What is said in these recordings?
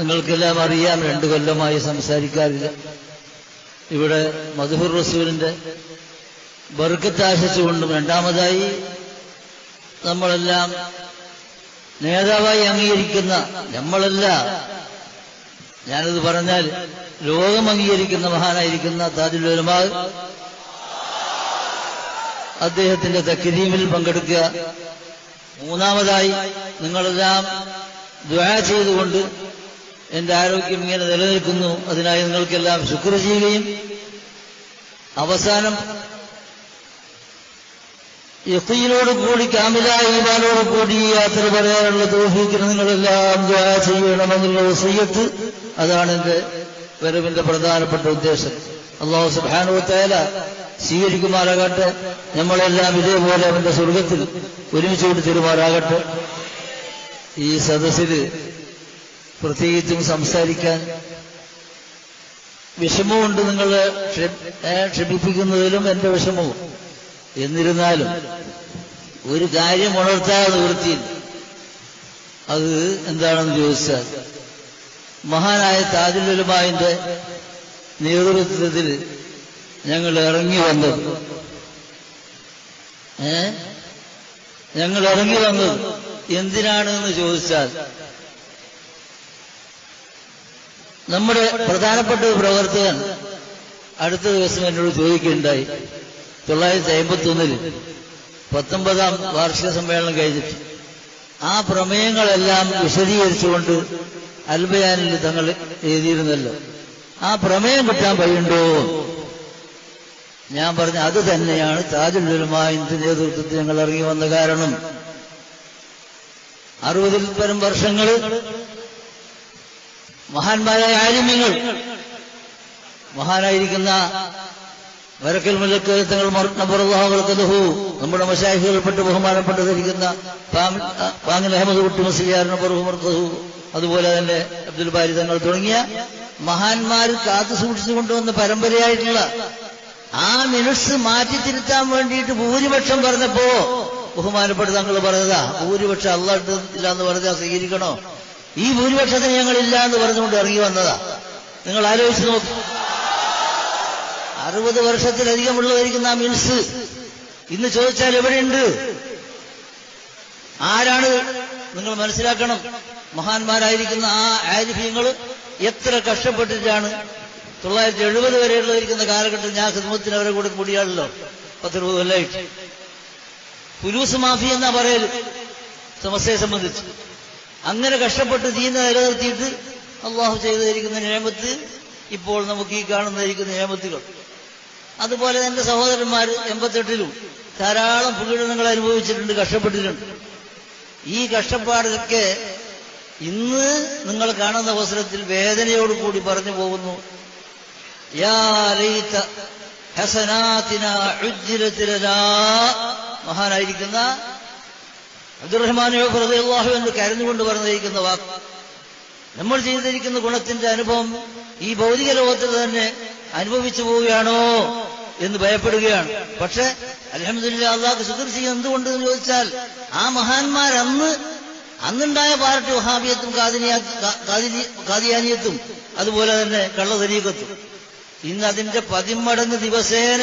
നിങ്ങൾക്കെല്ലാം അറിയാം രണ്ടു കൊല്ലമായി സംസാരിക്കാറില്ല. ഇവിടെ മധുഹുർ റസൂലിന്റെ ബർക്കത്താശിച്ചുകൊണ്ടും രണ്ടാമതായി നമ്മളെല്ലാം നേതാവായി അംഗീകരിക്കുന്ന നമ്മളല്ല. ഞാനത് പറഞ്ഞാൽ ലോകം അംഗീകരിക്കുന്ന മഹാനായിരിക്കുന്ന താജുലുലമാ അദ്ദേഹത്തിന്റെ തക്കിരീമിൽ പങ്കെടുക്കുക. മൂന്നാമതായി നിങ്ങളെല്ലാം ദ്വാ ചെയ്തുകൊണ്ട് എന്റെ ആരോഗ്യം ഇങ്ങനെ നിലനിൽക്കുന്നു. അതിനായി നിങ്ങൾക്കെല്ലാം ശുക്ർ ചെയ്യുകയും അവസാനം യക്കീനോട് കൂടി കാമിലായ ഈമാനോട് കൂടി ഈ യാത്ര പറയാനുള്ള തോഫീക്കിന് നിങ്ങളെല്ലാം ദ്വാ ചെയ്യണമെന്നുള്ള സ്വീകത്ത് അതാണ് എന്റെ വരവിന്റെ പ്രധാനപ്പെട്ട ഉദ്ദേശം. അള്ളാഹു സുബാനുവത്തേല സ്വീകരിക്കുമാറാകട്ടെ. നമ്മളെല്ലാം ഇതേപോലെ അവന്റെ സ്വർഗത്തിൽ ഒരുമിച്ച് കൊണ്ട് തരുമാറാകട്ടെ. ഈ സദസ്സിൽ പ്രത്യേകിച്ചും സംസാരിക്കാൻ വിഷമമുണ്ട് നിങ്ങൾ ക്ഷമിപ്പിക്കുന്നതിലും എന്റെ വിഷമവും. എന്നിരുന്നാലും ഒരു കാര്യം ഉണർത്താതെ നിവൃത്തിയിൽ അത് എന്താണെന്ന് ചോദിച്ചാൽ മഹാനായ താജുലുമായിന്റെ നേതൃത്വത്തിൽ ഞങ്ങൾ ഇറങ്ങി വന്നത്. ഏ? ഞങ്ങൾ ഇറങ്ങി വന്നത് എന്തിനാണ് എന്ന് ചോദിച്ചാൽ നമ്മുടെ പ്രധാനപ്പെട്ട ഒരു പ്രവർത്തകൻ അടുത്ത ദിവസം എന്നോട് ചോദിക്കുകയുണ്ടായി. തൊള്ളായിരത്തി അമ്പത്തി ഒന്നിൽ പത്തൊമ്പതാം വാർഷിക സമ്മേളനം കഴിഞ്ഞിട്ട് ആ പ്രമേയങ്ങളെല്ലാം വിശദീകരിച്ചുകൊണ്ട് അൽബയാനിൽ തങ്ങൾ എഴുതിയിരുന്നല്ലോ. ആ പ്രമേയം കിട്ടാൻ വഴിയുണ്ടോ? ഞാൻ പറഞ്ഞു അത് തന്നെയാണ് താജുലുലമാന്റെ നേതൃത്വത്തിൽ ഞങ്ങൾ ഇറങ്ങി വന്ന കാരണം. അറുപതിൽ പരം വർഷങ്ങൾ മഹാന്മാരായ ആലിമ്യങ്ങൾ. മഹാനായിരിക്കുന്ന വരക്കൽ മുല്ലക്ക് തങ്ങൾ നബറുഹു നമ്മുടെ മശാഹികൾപ്പെട്ട് ബഹുമാനപ്പെട്ടതിരിക്കുന്ന പാങ്ങൽ അഹമ്മദ് കുട്ടി മുസ്ലിയാർ നബറുഹു അതുപോലെ തന്നെ അബ്ദുൽ ബാരി തങ്ങൾ തുടങ്ങിയ മഹാന്മാർ കാത്തു സൂക്ഷിച്ചു കൊണ്ടുവന്ന പരമ്പരയായിട്ടുള്ള ആ മിനുസ് മാറ്റി തിരുത്താൻ വേണ്ടിയിട്ട് ഭൂരിപക്ഷം പറഞ്ഞപ്പോ ബഹുമാനപ്പെട്ട് തങ്ങൾ പറഞ്ഞതാ ഭൂരിപക്ഷം അള്ളാട്ട് ഇല്ല എന്ന് പറഞ്ഞാൽ സ്വീകരിക്കണോ? ഈ ഭൂരിപക്ഷത്തിന് ഞങ്ങളില്ല എന്ന് പറഞ്ഞുകൊണ്ട് ഇറങ്ങി വന്നതാ. നിങ്ങൾ ആലോചിച്ച് നോക്ക്. അറുപത് വർഷത്തിലധികം ഉള്ളതായിരിക്കുന്ന ആ മിൻസ്. ഇന്ന് ചോദിച്ചാൽ എവിടെയുണ്ട്? ആരാണ്? നിങ്ങൾ മനസ്സിലാക്കണം. മഹാന്മാരായിരിക്കുന്ന ആ ആരിഫ്യങ്ങൾ എത്ര കഷ്ടപ്പെട്ടിട്ടാണ് തൊള്ളായിരത്തി എഴുപത് വരെയുള്ളതായിരിക്കുന്ന കാലഘട്ടം ഞാൻ ഹിദ്മത്തിന് അവരെ കൂടെ കൂടിയാണല്ലോ. പത്തിരുപത് കൊല്ലമായിട്ട് പുലൂസ് മാഫി എന്നാ പറയൽ സമസ്യയെ സംബന്ധിച്ച്. അങ്ങനെ കഷ്ടപ്പെട്ട് ദീന നിലനിർത്തിയിട്ട് അള്ളാഹു ചെയ്തിരിക്കുന്ന നിയമത്ത് ഇപ്പോൾ നമുക്ക് ഈ കാണുന്നതായിരിക്കുന്ന നിയമത്തുകൾ. അതുപോലെ എന്റെ സഹോദരന്മാർ എൺപത്തെട്ടിലും ധാരാളം പീഡനങ്ങൾ അനുഭവിച്ചിട്ടുണ്ട് കഷ്ടപ്പെട്ടിട്ടുണ്ട്. ഈ കഷ്ടപ്പാടൊക്കെ ഇന്ന് നിങ്ങൾ കാണുന്ന അവസരത്തിൽ വേദനയോട് കൂടി പറഞ്ഞു പോകുന്നു. ഹസനാത്തിന. മഹാനായിരിക്കുന്ന അബ്ദുറഹ്മാൻ അള്ളാഹു എന്ന് കരഞ്ഞുകൊണ്ട് പറഞ്ഞിരിക്കുന്ന വാക്ക്. നമ്മൾ ചെയ്തിരിക്കുന്ന ഗുണത്തിന്റെ അനുഭവം ഈ ഭൗതിക ലോകത്തിൽ തന്നെ അനുഭവിച്ചു പോവുകയാണോ എന്ന് ഭയപ്പെടുകയാണ്. പക്ഷെ അലഹമ്മദില്ല അള്ളാഹ് ചെയ്യുന്നത് എന്തുകൊണ്ട് എന്ന് ചോദിച്ചാൽ ആ മഹാന്മാരന്ന് അന്നുണ്ടായ പാർട്ടി വഹാബിയത്തും കാതിയാനിയത്തും അതുപോലെ തന്നെ കള്ളതരീക്കത്തും ഇന്ന് അതിന്റെ പതിമടങ്ങ് ദിവസേന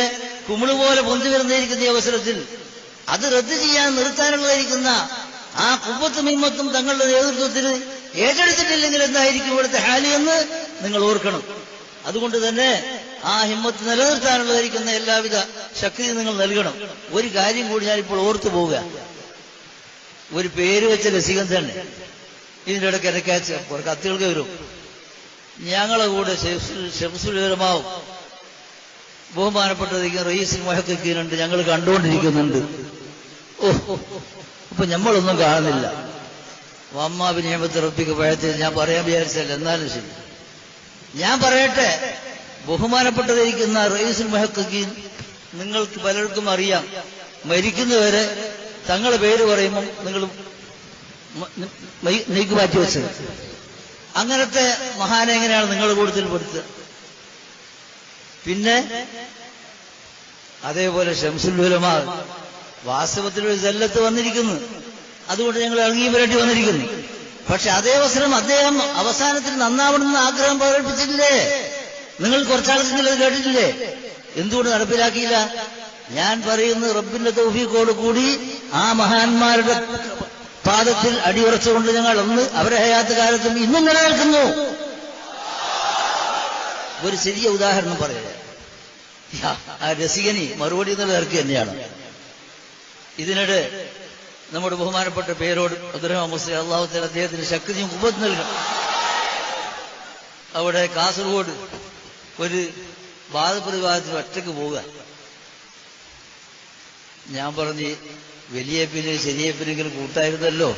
കുമിളുപോലെ പൊന്തി വരുന്നിരിക്കുന്ന അവസരത്തിൽ അത് റദ്ദ് ചെയ്യാൻ നിർത്താനുള്ളതായിരിക്കുന്ന ആ കുപ്പത്തും ഹിമ്മത്തും തങ്ങളുടെ നേതൃത്വത്തിൽ ഏറ്റെടുത്തിട്ടില്ലെങ്കിൽ എന്തായിരിക്കും ഇവിടുത്തെ ഹാലി എന്ന് നിങ്ങൾ ഓർക്കണം. അതുകൊണ്ട് തന്നെ ആ ഹിമ്മത്ത് നിലനിർത്താനുള്ളതായിരിക്കുന്ന എല്ലാവിധ ശക്തിയും നിങ്ങൾ നൽകണം. ഒരു കാര്യം കൂടി ഞാൻ ഇപ്പോൾ ഓർത്തു പോവുക. ഒരു പേര് വെച്ച രസികൻ തന്നെ ഇതിന്റെ ഇടയ്ക്ക് ഇടയ്ക്കയച്ച് കുറെ കത്തുകൾക്ക് വരും. ഞങ്ങളെ കൂടെ ശംസുരമാവും ബഹുമാനപ്പെട്ടതിരിക്കുന്ന റയീസിൽ മൊഹക്കുന്നുണ്ട് ഞങ്ങൾ കണ്ടുകൊണ്ടിരിക്കുന്നുണ്ട്. ഓ അപ്പൊ നമ്മളൊന്നും കാണുന്നില്ല. വമ്മാവി നിയമത്തിൽ റബ്ബിക്ക് പഴത്തിൽ ഞാൻ പറയാൻ വിചാരിച്ചല്ല എന്നാലും ശരി. ഞാൻ പറയട്ടെ ബഹുമാനപ്പെട്ടതിരിക്കുന്ന റയീസുൽ മെഹക്കുകീൻ നിങ്ങൾക്ക് പലർക്കും അറിയാം മരിക്കുന്നവരെ തങ്ങളുടെ പേര് പറയുമ്പം നിങ്ങൾ നെയ്ക്ക് മാറ്റി വെച്ചത്. അങ്ങനത്തെ മഹാനെ എങ്ങനെയാണ് കൂട്ടത്തിൽ പെടുത്തുക? പിന്നെ അതേപോലെ ഷംസുല്ലുലമാ വാസ്തവത്തിൽ ഒരു ജല്ലത്ത് വന്നിരിക്കുന്നു. അതുകൊണ്ട് ഞങ്ങൾ ഇറങ്ങി വരേണ്ടി വന്നിരിക്കുന്നു. പക്ഷെ അതേ അവസരം അദ്ദേഹം അവസാനത്തിൽ നന്നാവണമെന്ന് ആഗ്രഹം പ്രകടിപ്പിച്ചിട്ടില്ലേ? നിങ്ങൾ കുറച്ചാൾക്കെങ്കിലും അത് കേട്ടിട്ടില്ലേ? എന്തുകൊണ്ട് നടപ്പിലാക്കിയില്ല? ഞാൻ പറയുന്ന റബ്ബിന്റെ തൗഫീഖോട് കൂടി ആ മഹാന്മാരുടെ പാദത്തിൽ അടിയുറച്ചുകൊണ്ട് ഞങ്ങൾ ഒന്ന് അവരെ ഹയാത്ത് കാലത്തും ഇന്നും നിലനിൽക്കുന്നു. ഒരു ചെറിയ ഉദാഹരണം പറയുക ആ രസികനി മറുപടി എന്നുള്ള ഇറക്കി തന്നെയാണ്. ഇതിനിടെ നമ്മുടെ ബഹുമാനപ്പെട്ട പേരോട് അബ്ദുറഹ്മാൻ മുസ്ലിം തല അദ്ദേഹത്തിന് ശക്തിയും ഉപത് നൽകണം. അവിടെ കാസർഗോഡ് ഒരു വാദപ്രതിവാദത്തിന് ഒറ്റയ്ക്ക് പോവുക. ഞാൻ പറഞ്ഞ് വലിയ പിന്നെ ചെറിയ പിന്നെങ്കിലും കൂട്ടായിരുന്നല്ലോ.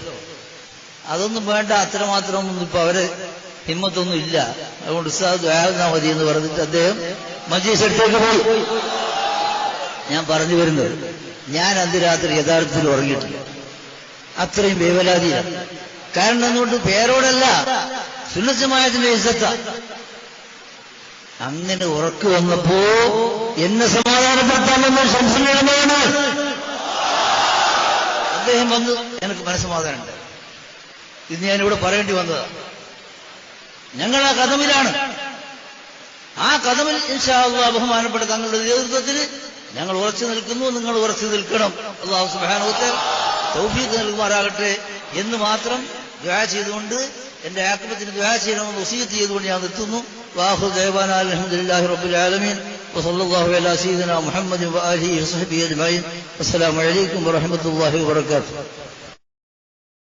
അതൊന്നും വേണ്ട അത്രമാത്രം ഒന്നും ഇപ്പൊ അവർ ഹിമ്മത്തൊന്നും ഇല്ല. അതുകൊണ്ട് ഉസ്താദ് ദ്വാരന്നാ മതി എന്ന് പറഞ്ഞിട്ട് അദ്ദേഹം മജീസ് അടുത്തേക്ക് പോയി. ഞാൻ പറഞ്ഞു വരുന്നത്. ഞാൻ അന്ന് രാത്രി യഥാർത്ഥത്തിൽ ഉറങ്ങിയിട്ടില്ല. അത്രയും വേവലാതിയാണ്. കാരണം അതുകൊണ്ട് പേരോടല്ല. സുന്നസമായതിന്റെ ഇസത്ത അങ്ങനെ ഉറക്കു വന്നപ്പോ എന്നെ സമാധാനപ്പെടുത്താമെന്ന് സംശയമാണ് അദ്ദേഹം വന്ന് എനിക്ക് മനസ്സമാധാനമുണ്ട്. ഇത് ഞാനിവിടെ പറയേണ്ടി വന്നതാ. ഞങ്ങൾ ആ കഥമിലാണ്. ആ കഥമിൽ ഇൻഷാള്ള ബഹുമാനപ്പെട്ട തങ്ങളുടെ നേതൃത്വത്തിൽ ഞങ്ങൾ ഉറച്ചു നിൽക്കുന്നു നിങ്ങൾ ഉറച്ചു നിൽക്കണം അള്ളാഹു സുബാനോത്തർ തൗഫീഖ് നൽകുമാറാകട്ടെ എന്ന് മാത്രം ദ്വാ ചെയ്തുകൊണ്ട് എന്റെ ആക്രമത്തിന് ദ്വാ ചെയ്യണമെന്ന് വസീത്ത് ചെയ്തുകൊണ്ട് ഞാൻ നിർത്തുന്നു വാഹു ദേവാന അലഹമുല്ലാഹി റബ്ബുൽ ആലമീൻ وصلى الله على سيدنا محمد وآله وصحبه أجمعين والسلام عليكم ورحمة الله وبركاته